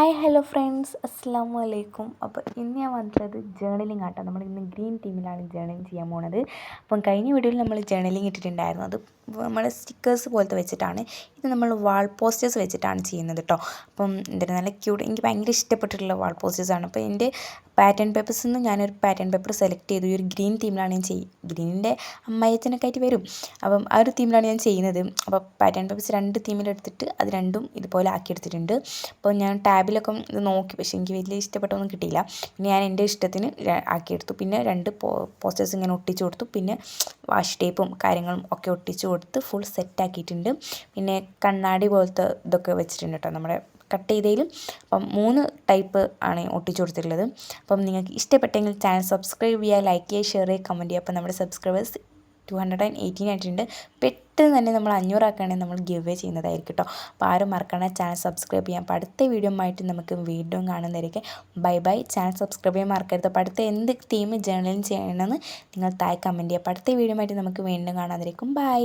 Hi hello friends അസ്സാം വലൈക്കും അപ്പോൾ ഇന്ന് ഞാൻ വന്നിട്ടുള്ളത് ജേണലിംഗ് ആട്ടോ. നമ്മൾ ഇന്ന് ഗ്രീൻ ടീമിലാണ് ജേണലിംഗ് ചെയ്യാൻ പോണത്. അപ്പം കഴിഞ്ഞ വീഡിയോയിൽ നമ്മൾ ജേണലിംഗ് ഇട്ടിട്ടുണ്ടായിരുന്നു. അത് നമ്മൾ സ്റ്റിക്കേഴ്സ് പോലത്തെ വെച്ചിട്ടാണ്. ഇത് നമ്മൾ വാൾ പോസ്റ്റേഴ്സ് വെച്ചിട്ടാണ് ചെയ്യുന്നത് കേട്ടോ അപ്പം എന്തായാലും നല്ല ക്യൂട്ട് എനിക്ക് ഭയങ്കര ഇഷ്ടപ്പെട്ടിട്ടുള്ള വാൾ പോസ്റ്റേഴ്സ് ആണ്. അപ്പോൾ എന്റെ പാറ്റേൺ പേപ്പേഴ്സിൽ നിന്ന് ഞാനൊരു പാറ്റേൺ പേപ്പർ സെലക്ട് ചെയ്തു. ഈ ഒരു ഗ്രീൻ തീമിലാണ് ഞാൻ ചെയ്യും ഗ്രീനിന്റെ അമ്മായത്തിനൊക്കെ ആയിട്ട് വരും. അപ്പം ആ ഒരു തീമിലാണ് ഞാൻ ചെയ്യുന്നത്. അപ്പോൾ പാറ്റേൺ പേപ്പേഴ്സ് രണ്ട് തീമിലെടുത്തിട്ട് അത് രണ്ടും ഇതുപോലെ ആക്കിയെടുത്തിട്ടുണ്ട് അപ്പോൾ ഞാൻ ടാബിലൊക്കെ ഇത് നോക്കി. പക്ഷെ എനിക്ക് വലിയ ഇഷ്ടപ്പെട്ടൊന്നും കിട്ടിയില്ല. പിന്നെ ഞാൻ എന്റെ ഇഷ്ടത്തിന് ആക്കിയെടുത്തു പിന്നെ രണ്ട് പോസ്റ്റേഴ്സ് ഇങ്ങനെ ഒട്ടിച്ചു കൊടുത്തു. പിന്നെ വാഷ് ടേപ്പും കാര്യങ്ങളും ഒക്കെ ഒട്ടിച്ചു കൊടുത്ത് ഫുൾ സെറ്റ് ആക്കിയിട്ടുണ്ട് പിന്നെ കണ്ണാടി പോലത്തെ ഇതൊക്കെ വെച്ചിട്ടുണ്ട് കേട്ടോ നമ്മുടെ കട്ട് ചെയ്തതിലും. അപ്പം മൂന്ന് ടൈപ്പ് ആണ് ഒട്ടിച്ചു കൊടുത്തിട്ടുള്ളത്. അപ്പം നിങ്ങൾക്ക് ഇഷ്ടപ്പെട്ടെങ്കിൽ ചാനൽ സബ്സ്ക്രൈബ് ചെയ്യുക ലൈക്ക് ചെയ്യുക ഷെയർ ചെയ്യുക കമന്റ് ചെയ്യുക. അപ്പം നമ്മുടെ subscribers two hundred and eighteen ആയിട്ടുണ്ട്. പെട്ടെന്ന് തന്നെ നമ്മൾ അഞ്ഞൂറാക്കുകയാണെങ്കിൽ നമ്മൾ ഗിവ് വേ ചെയ്യുന്നതായിരിക്കും കേട്ടോ അപ്പോൾ ആരും മറക്കണ ചാനൽ സബ്സ്ക്രൈബ് ചെയ്യാം. അപ്പോൾ അടുത്ത വീഡിയോ ആയിട്ട് നമുക്ക് വീണ്ടും കാണുന്നതായിരിക്കും. ബൈ ബൈ ചാനൽ സബ്സ്ക്രൈബ് ചെയ്യാൻ മറക്കരുത്. അപ്പോൾ അടുത്ത എന്ത് തീം ജേർണലിങ് ചെയ്യണമെന്ന് നിങ്ങൾ താഴെ കമന്റ് ചെയ്യുക അപ്പോൾ അടുത്ത വീഡിയോ ആയിട്ട് നമുക്ക് വീണ്ടും കാണാതിരിക്കും. ബൈ